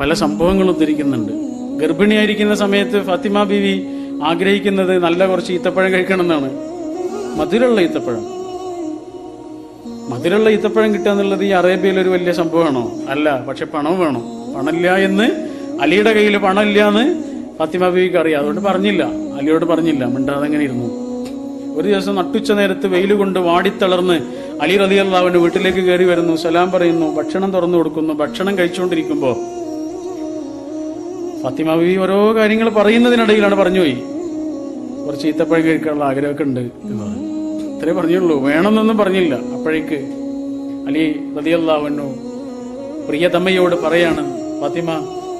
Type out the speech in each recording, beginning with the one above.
പല സംഭവങ്ങളും ഉദ്ധരിക്കുന്നുണ്ട്. ഗർഭിണിയായിരിക്കുന്ന സമയത്ത് ഫാത്തിമ ബീവി ആഗ്രഹിക്കുന്നത് നല്ല കുറച്ച് ഈത്തപ്പഴം കഴിക്കണം എന്നാണ് മധുരമുള്ള ഈത്തപ്പഴം. മധുരമുള്ള ഈത്തപ്പഴം കിട്ടുക എന്നുള്ളത് ഈ അറേബ്യയിൽ ഒരു വലിയ സംഭവമാണോ? അല്ല പക്ഷെ പണം വേണം. പണമില്ല എന്ന് അലിയുടെ കയ്യിൽ പണമില്ല എന്ന് ഫാത്തിമ ബീവിക്ക് അറിയാം. അതുകൊണ്ട് പറഞ്ഞില്ല. അലിയോട് പറഞ്ഞില്ല. മിണ്ടാതെ അങ്ങനെ ഇരുന്നു. ഒരു ദിവസം നട്ടുച്ച നേരത്ത് വെയിൽ കൊണ്ട് വാടിത്തളർന്ന് അലി അള്ളാവിന്റെ വീട്ടിലേക്ക് കയറി വരുന്നു. സലാം പറയുന്നു. ഭക്ഷണം തുറന്നു കൊടുക്കുന്നു. ഭക്ഷണം കഴിച്ചുകൊണ്ടിരിക്കുമ്പോ ഫാത്തിമ ബി ഓരോ കാര്യങ്ങൾ പറയുന്നതിനിടയിലാണ് പറഞ്ഞുപോയി കുറച്ച് ഈത്തപ്പഴം കഴിക്കാനുള്ള ആഗ്രഹമൊക്കെ ഉണ്ട് എന്ന് ഇത്രേ പറഞ്ഞുള്ളൂ. വേണമെന്നൊന്നും പറഞ്ഞില്ല. അപ്പോഴേക്ക് അലി റതിയല്ലാവണ്ണു പ്രിയതമ്മയോട് പറയാണ് ഫാത്തിമ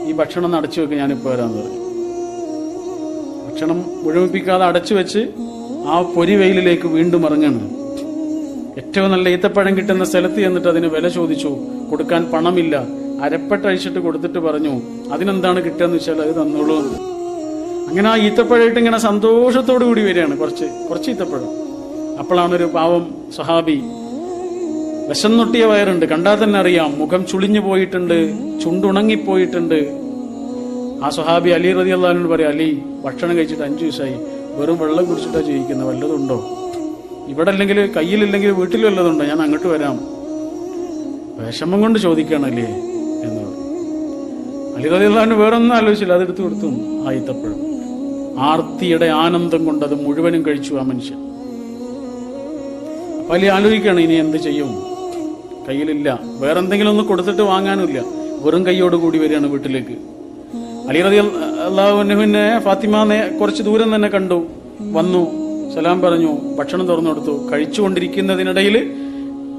ഈ ഭക്ഷണം അടച്ചു വെക്ക് ഞാനിപ്പോ വരാന്ന് പറഞ്ഞു. ഭക്ഷണം മുഴുമിപ്പിക്കാതെ അടച്ചു വെച്ച് ആ പൊരി വെയിലിലേക്ക് വീണ്ടും ഇറങ്ങണം. ഏറ്റവും നല്ല ഈത്തപ്പഴം കിട്ടുന്ന സ്ഥലത്ത് ചെന്നിട്ട് അതിന് വില ചോദിച്ചു. കൊടുക്കാൻ പണമില്ല. അരപ്പട്ട അഴിച്ചിട്ട് കൊടുത്തിട്ട് പറഞ്ഞു അതിനെന്താണ് കിട്ടുകയെന്ന് വെച്ചാൽ അത് തന്നോളൂ. അങ്ങനെ ആ ഈത്തപ്പഴമായിട്ട് ഇങ്ങനെ സന്തോഷത്തോടു കൂടി വരികയാണ് കുറച്ച് കുറച്ച് ഈത്തപ്പഴം. അപ്പോഴാണ് ഒരു പാവം സഹാബി വിശന്നൊട്ടിയ വയറുണ്ട്. കണ്ടാൽ തന്നെ അറിയാം മുഖം ചുളിഞ്ഞു പോയിട്ടുണ്ട് ചുണ്ടുണങ്ങിപ്പോയിട്ടുണ്ട്. ആ സുഹാബി അലി റതി അള്ളഹാനോട് പറയാം അലി ഭക്ഷണം കഴിച്ചിട്ട് അഞ്ചു ദിവസമായി. വെറും വെള്ളം കുടിച്ചിട്ടാണ് ജീവിക്കുന്നത് വല്ലതുണ്ടോ? ഇവിടെ അല്ലെങ്കിൽ കയ്യിലില്ലെങ്കിൽ വീട്ടിൽ വല്ലതുണ്ടോ? ഞാൻ അങ്ങോട്ട് വരാം. വിഷമം കൊണ്ട് ചോദിക്കുകയാണല്ലേ എന്ന് പറഞ്ഞു അലി റതി അള്ളഹാന് വേറൊന്നും ആലോചിച്ചില്ല. അതെടുത്തു കൊടുത്തു. ആ ഈത്തപ്പഴം ആർത്തിയുടെ ആനന്ദം കൊണ്ട് അത് മുഴുവനും കഴിച്ചു ആ മനുഷ്യൻ. അപ്പൊ അലി ആലോചിക്കുകയാണ് ഇനി എന്ത് ചെയ്യും? കയ്യിലില്ല. വേറെന്തെങ്കിലും ഒന്ന് കൊടുത്തിട്ട് വാങ്ങാനുമില്ല. വെറും കൈയോട് കൂടി വരികയാണ് വീട്ടിലേക്ക്. അലി റതി അള്ളാഹുവിനെ ഫാത്തിമ കുറച്ച് ദൂരം തന്നെ കണ്ടു. വന്നു. സലാം പറഞ്ഞു. ഭക്ഷണം തുറന്നു കൊടുത്തു. കഴിച്ചുകൊണ്ടിരിക്കുന്നതിനിടയിൽ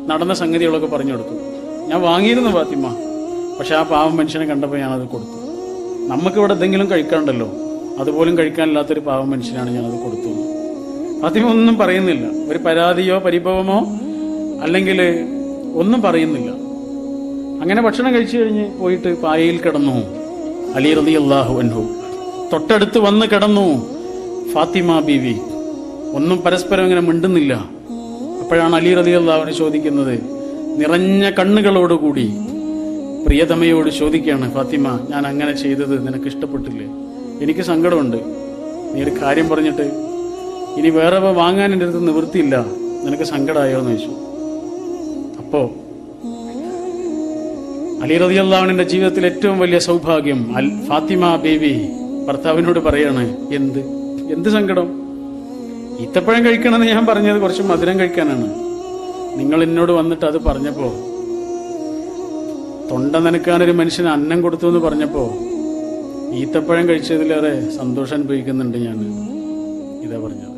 നടന്ന സംഗതികളൊക്കെ പറഞ്ഞു കൊടുത്തു. ഞാൻ വാങ്ങിയിരുന്നു ഫാത്തിമ. പക്ഷെ ആ പാവം മനുഷ്യനെ കണ്ടപ്പോൾ ഞാനത് കൊടുത്തു. നമുക്കിവിടെ എന്തെങ്കിലും കഴിക്കാണ്ടല്ലോ അതുപോലും കഴിക്കാനില്ലാത്തൊരു പാവം മനുഷ്യനാണ് ഞാനത് കൊടുത്തു. ഒന്നും പറയുന്നില്ല. ഒരു പരാതിയോ പരിഭവമോ അല്ലെങ്കിൽ ഒന്നും പറയുന്നില്ല. അങ്ങനെ ഭക്ഷണം കഴിച്ചു കഴിഞ്ഞ് പോയിട്ട് പായയിൽ കിടന്നു. അലി റതി അള്ളാഹു അൻഹു. തൊട്ടടുത്ത് വന്ന് കിടന്നു ഫാത്തിമ ബീവി. ഒന്നും പരസ്പരം ഇങ്ങനെ മിണ്ടുന്നില്ല. അപ്പോഴാണ് അലി റതി അള്ളാഹുവിനെ ചോദിക്കുന്നത് നിറഞ്ഞ കണ്ണുകളോടുകൂടി പ്രിയതമയോട് ചോദിക്കുകയാണ് ഫാത്തിമ ഞാൻ അങ്ങനെ ചെയ്തത് നിനക്ക് ഇഷ്ടപ്പെട്ടില്ലേ? എനിക്ക് സങ്കടമുണ്ട്. നീ ഒരു കാര്യം പറഞ്ഞിട്ട് ഇനി വേറെ വാങ്ങാൻ എന്റെ അടുത്ത് നിവൃത്തിയില്ല. നിനക്ക് സങ്കടമായോ എന്ന് ചോദിച്ചു. അപ്പോ അലി റതി അള്ളാഹുവിന്റെ ജീവിതത്തിൽ ഏറ്റവും വലിയ സൗഭാഗ്യം അൽ ഫാത്തിമ ബേബി ഭർത്താവിനോട് പറയാണ് എന്ത്? എന്ത് സങ്കടം? ഈത്തപ്പഴം കഴിക്കണമെന്ന് ഞാൻ പറഞ്ഞത് കുറച്ച് മധുരം കഴിക്കാനാണ്. നിങ്ങൾ എന്നോട് വന്നിട്ട് അത് പറഞ്ഞപ്പോ തൊണ്ട നനക്കാൻ ഒരു മനുഷ്യന് അന്നം കൊടുത്തു എന്ന് പറഞ്ഞപ്പോ ഈത്തപ്പഴം കഴിച്ചതിലേറെ സന്തോഷം അനുഭവിക്കുന്നുണ്ട് ഞാൻ. ഇതാ പറഞ്ഞത്.